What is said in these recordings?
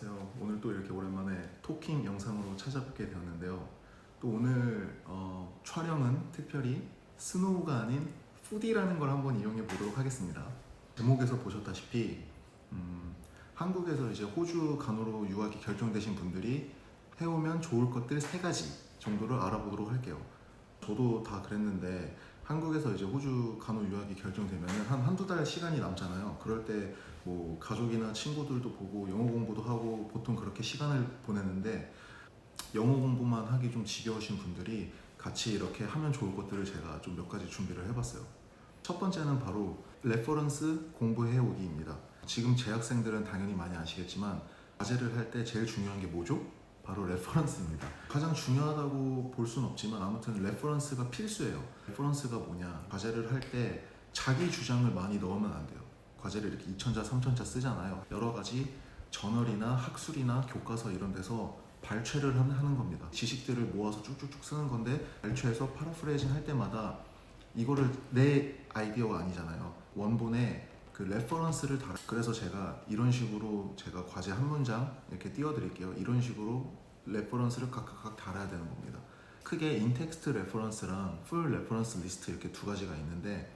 안녕하세요. 오늘 또 이렇게 오랜만에 토킹 영상으로 찾아뵙게 되었는데요. 또 오늘 어, 촬영은 특별히 스노우가 아닌 푸디라는 걸 한번 이용해 보도록 하겠습니다. 제목에서 보셨다시피 음, 한국에서 이제 호주 간호로 유학이 결정되신 분들이 해오면 좋을 것들 세 가지 정도를 알아보도록 할게요. 저도 다 그랬는데 한국에서 이제 호주 간호 유학이 결정되면 한 한두 달 시간이 남잖아요. 그럴 때 뭐 가족이나 친구들도 보고 영어 공부도 하고 보통 그렇게 시간을 보내는데 영어 공부만 하기 좀 지겨우신 분들이 같이 이렇게 하면 좋을 것들을 제가 좀 몇 가지 준비를 해봤어요. 첫 번째는 바로 레퍼런스 공부해오기입니다. 지금 재학생들은 당연히 많이 아시겠지만 과제를 할 때 제일 중요한 게 뭐죠? 바로 레퍼런스입니다. 가장 중요하다고 볼 수는 없지만 아무튼 레퍼런스가 필수예요. 레퍼런스가 뭐냐? 과제를 할 때 자기 주장을 많이 넣으면 안 돼요. 과제를 이렇게 2천자, 3천자 쓰잖아요. 여러 가지 저널이나 학술이나 교과서 이런 데서 발췌를 하는 겁니다. 지식들을 모아서 쭉쭉쭉 쓰는 건데 발췌해서 파라프레이징 할 때마다 이거를 내 아이디어가 아니잖아요. 원본에 그 레퍼런스를 달. 그래서 제가 이런 식으로 제가 과제 한 문장 이렇게 띄워드릴게요. 이런 식으로 레퍼런스를 각각 달아야 되는 겁니다. 크게 인텍스트 레퍼런스랑 풀 레퍼런스 리스트 이렇게 두 가지가 있는데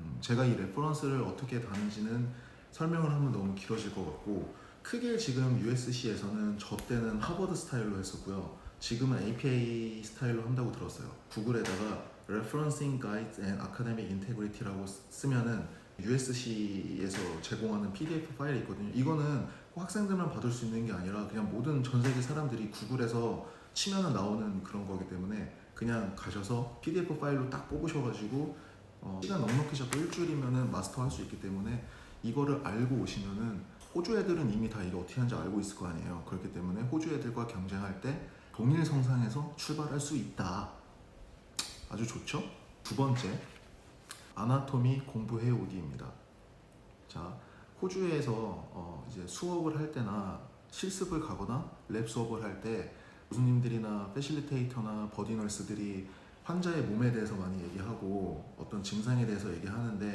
음, 제가 이 레퍼런스를 어떻게 다는지는 설명을 하면 너무 길어질 것 같고 크게 지금 USC에서는 저 때는 하버드 스타일로 했었고요. 지금은 APA 스타일로 한다고 들었어요. 구글에다가 Referencing Guides and Academic Integrity라고 쓰면은 USC에서 제공하는 PDF 파일이 있거든요. 이거는 꼭 학생들만 받을 수 있는 게 아니라 그냥 모든 전 세계 사람들이 구글에서 치면은 나오는 그런 거기 때문에 그냥 가셔서 PDF 파일로 딱 뽑으셔가지고 어, 시간 넉넉히 잡고 일주일이면은 마스터 할 수 있기 때문에 이거를 알고 오시면은 호주 애들은 이미 다 이게 어떻게 하는지 알고 있을 거 아니에요. 그렇기 때문에 호주 애들과 경쟁할 때 동일 성상에서 출발할 수 있다. 아주 좋죠? 두 번째, 아나토미 공부해 오기입니다. 자, 호주에서 어, 이제 수업을 할 때나 실습을 가거나 랩 수업을 할 때 교수님들이나 패실리테이터나 버디널스들이 환자의 몸에 대해서 많이 얘기하고 어떤 증상에 대해서 얘기하는데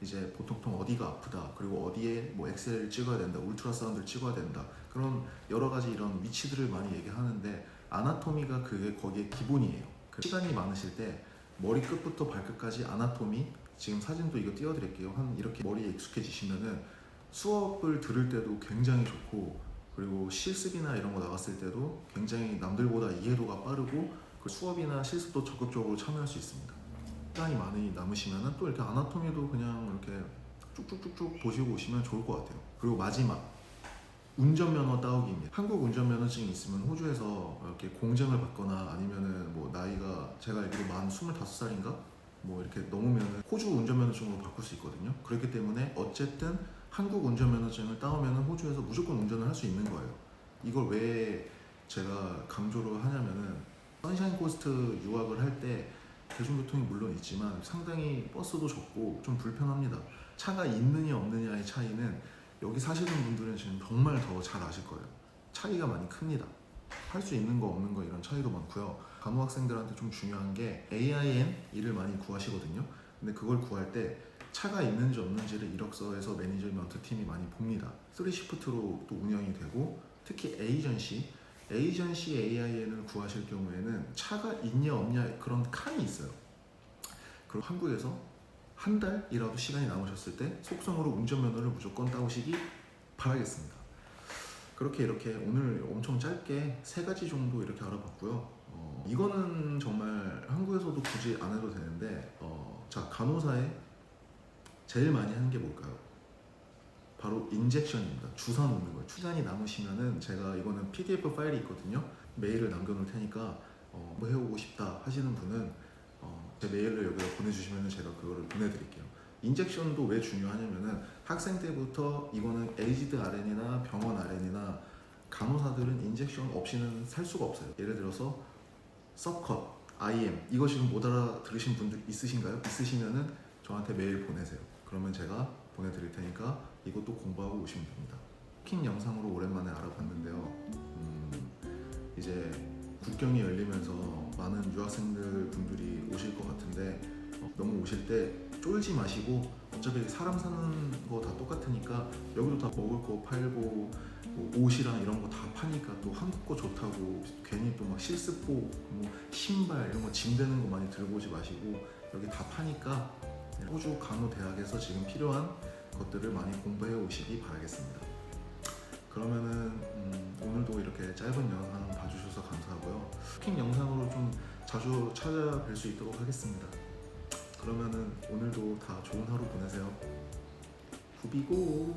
이제 보통 어디가 아프다 그리고 어디에 뭐 엑셀을 찍어야 된다 울트라사운드를 찍어야 된다 그런 여러 가지 이런 위치들을 많이 얘기하는데 아나토미가 그게 거기에 기본이에요 그 시간이 많으실 때 머리 끝부터 발끝까지 아나토미 지금 사진도 이거 띄워드릴게요 한 이렇게 머리에 익숙해지시면은 수업을 들을 때도 굉장히 좋고 그리고 실습이나 이런 거 나갔을 때도 굉장히 남들보다 이해도가 빠르고 그 수업이나 실습도 적극적으로 참여할 수 있습니다. 시간이 많이 남으시면은 또 이렇게 아나토미도 그냥 이렇게 쭉쭉쭉쭉 보시고 오시면 좋을 것 같아요. 그리고 마지막 운전면허 따오기입니다. 한국 운전면허증이 있으면 호주에서 이렇게 공증을 받거나 아니면은 뭐 나이가 제가 알기로 만 25살인가 뭐 이렇게 넘으면 호주 운전면허증으로 바꿀 수 있거든요. 그렇기 때문에 어쨌든 한국 운전면허증을 따오면 호주에서 무조건 운전을 할 수 있는 거예요. 이걸 왜 제가 강조를 하냐면은 선샤인 코스트 유학을 할 때 대중교통이 물론 있지만 상당히 버스도 적고 좀 불편합니다. 차가 있느냐 없느냐의 차이는 여기 사시는 분들은 지금 정말 더 잘 아실 거예요. 차이가 많이 큽니다. 할 수 있는 거 없는 거 이런 차이도 많고요. 간호 학생들한테 좀 중요한 게 AIN 일을 많이 구하시거든요. 근데 그걸 구할 때 차가 있는지 없는지를 이력서에서 매니저먼트 팀이 많이 봅니다. 3시프트로 또 운영이 되고 특히 에이전시 에이전시 AIN을 구하실 경우에는 차가 있냐 없냐 그런 칸이 있어요. 그리고 한국에서 한 달이라도 시간이 남으셨을 때 속성으로 운전면허를 무조건 따오시기 바라겠습니다. 그렇게 이렇게 오늘 엄청 짧게 세 가지 정도 이렇게 알아봤고요. 어, 이거는 정말 한국에서도 굳이 안 해도 되는데 어, 자 간호사에 제일 많이 하는 게 뭘까요? 바로 인젝션입니다. 주사 놓는 거예요. 시간이 남으시면은 제가 이거는 PDF 파일이 있거든요. 메일을 남겨놓을 테니까 어, 뭐 해오고 싶다 하시는 분은 어, 제 메일을 여기다 보내주시면 제가 그거를 보내드릴게요. 인젝션도 왜 중요하냐면은 학생 때부터 이거는 에이지드 RN이나 병원 RN이나 간호사들은 인젝션 없이는 살 수가 없어요. 예를 들어서 서컷, IM 이거 지금 못 알아들으신 분들 있으신가요? 있으시면은 저한테 메일 보내세요. 그러면 제가 보내드릴 테니까 이것도 공부하고 오시면 됩니다. 쿠킹 영상으로 오랜만에 알아봤는데요. 음, 이제 국경이 열리면서 많은 유학생들 분들이 오실 것 같은데 너무 오실 때 쫄지 마시고 어차피 사람 사는 거 다 똑같으니까 여기도 다 먹을 거 팔고 뭐 옷이랑 이런 거 다 파니까 또 한국 거 좋다고 괜히 또 막 실습복, 뭐 신발 이런 거 짐되는 거 많이 들고 오지 마시고 여기 다 파니까 호주 간호 대학에서 지금 필요한 것들을 많이 공부해 오시기 바라겠습니다. 그러면은 음, 오늘도 이렇게 짧은 영상 봐주셔서 감사하고요. 쿠킹 영상으로 좀 자주 찾아뵐 수 있도록 하겠습니다. 그러면은 오늘도 다 좋은 하루 보내세요. 후비고.